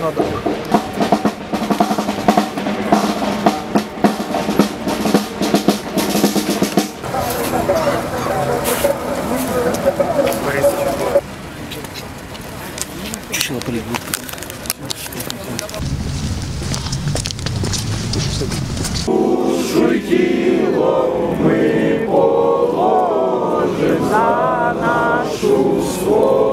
надо. Чучело полить будет. Шуйтило мы положим за нашу свободу.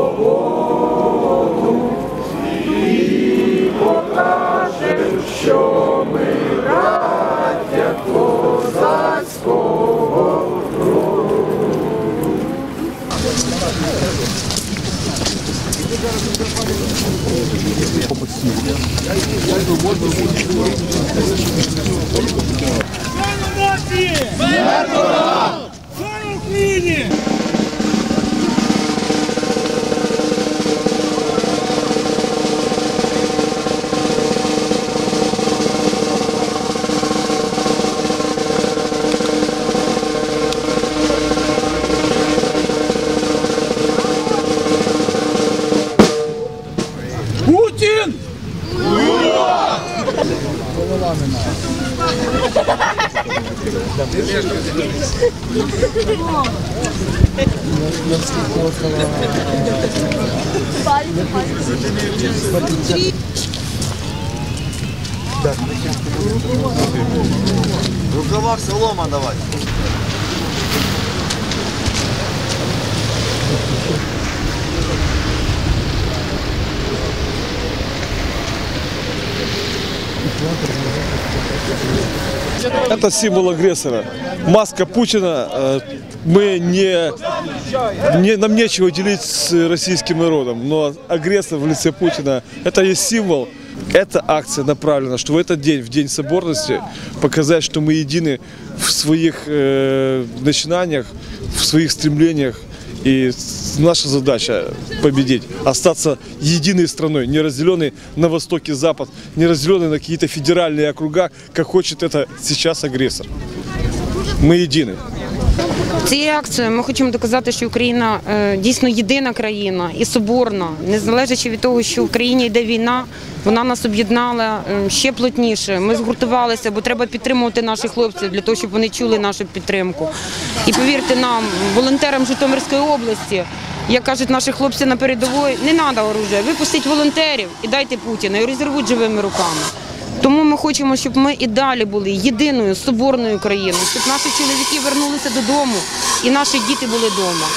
нації! Смерть ворогам! Слава Україні! В рукавах солома давай. Это символ агрессора. Маска Путина. э, Мы не, не нам нечего делить с российским народом, но агрессор в лице Путина это есть символ. Эта акция направлена, что в этот день, в день соборности, показать, что мы едины в своих э, начинаниях, в своих стремлениях. И наша задача победить, остаться единой страной, не разделенной на восток и запад, не разделенной на какие-то федеральные округа, как хочет это сейчас агрессор. Мы едины. Цією акцією ми хочемо доказати, що Україна е, дійсно єдина країна і соборна, незважаючи від того, що в країні йде війна, вона нас об'єднала е, ще плотніше. Ми згуртувалися, бо треба підтримувати наших хлопців для того, щоб вони чули нашу підтримку. І повірте нам, волонтерам Житомирської області, як кажуть наші хлопці на передовій, не треба оружия, випустіть волонтерів і дайте Путіна, і розірвуть живими руками. Тому ми хочемо, щоб ми і далі були єдиною соборною країною, щоб наші чоловіки вернулися додому і наші діти були вдома.